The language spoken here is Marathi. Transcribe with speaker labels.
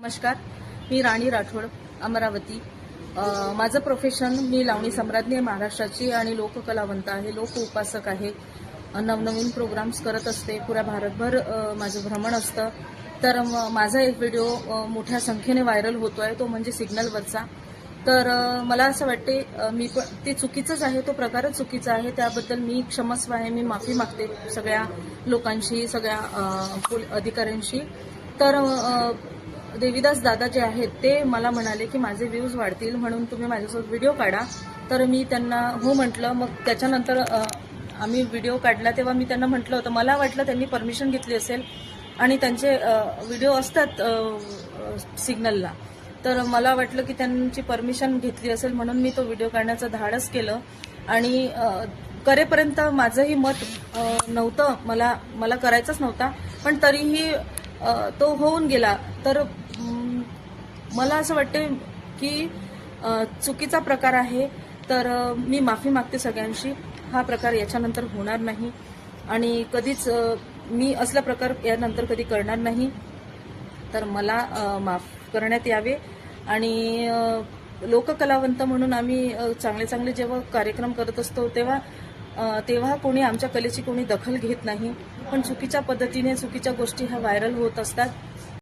Speaker 1: नमस्कार मी राणी राठोड अमरावती. माझं प्रोफेशन मी लावणी सम्राज्ञी आहे महाराष्ट्राची आणि लोककलावंत आहे लोक उपासक आहे. नवनवीन प्रोग्राम्स करत असते पुऱ्या भारतभर माझं भ्रमण असतं. तर माझा एक व्हिडिओ मोठ्या संख्येने व्हायरल होतो आहे तो म्हणजे सिग्नलवरचा तर मला असं वाटते मी पण ते चुकीचंच आहे तो प्रकारच चुकीचा आहे. त्याबद्दल मी क्षमस्व आहे मी माफी मागते सगळ्या लोकांशी सगळ्या अधिकाऱ्यांशी. तर देवीदास दादा जे आहेत ते मला म्हणाले की माझे व्ह्यूज वाढतील म्हणून तुम्ही माझ्यासोबत व्हिडिओ काढा. तर मी त्यांना हो म्हटलं मग त्याच्यानंतर आम्ही व्हिडिओ काढला तेव्हा मी त्यांना म्हटलं होतं. मला वाटलं त्यांनी परमिशन घेतली असेल आणि त्यांचे व्हिडिओ असतात सिग्नलला तर मला वाटलं की त्यांची परमिशन घेतली असेल म्हणून मी तो व्हिडिओ काढण्याचं धाडस केलं. आणि करेपर्यंत माझंही मत नव्हतं. मला मला करायचंच नव्हता. पण तरीही तो होऊन गेला. तर मला असं वाटते की चुकीचा प्रकार आहे तर मी माफी मागते सगळ्यांशी. हा प्रकार याच्यानंतर होणार नाही. आणि कधीच मी असला प्रकार यानंतर कधी करणार नाही. तर मला माफ करण्यात यावे. आणि लोककलावंत म्हणून आम्ही चांगले चांगले जेव्हा कार्यक्रम करत असतो तेव्हा तेव्हा कोणी आमच्या कलेची कोणी दखल घेत नाही. पण चुकीच्या पद्धतीने चुकीच्या गोष्टी ह्या व्हायरल होत असतात.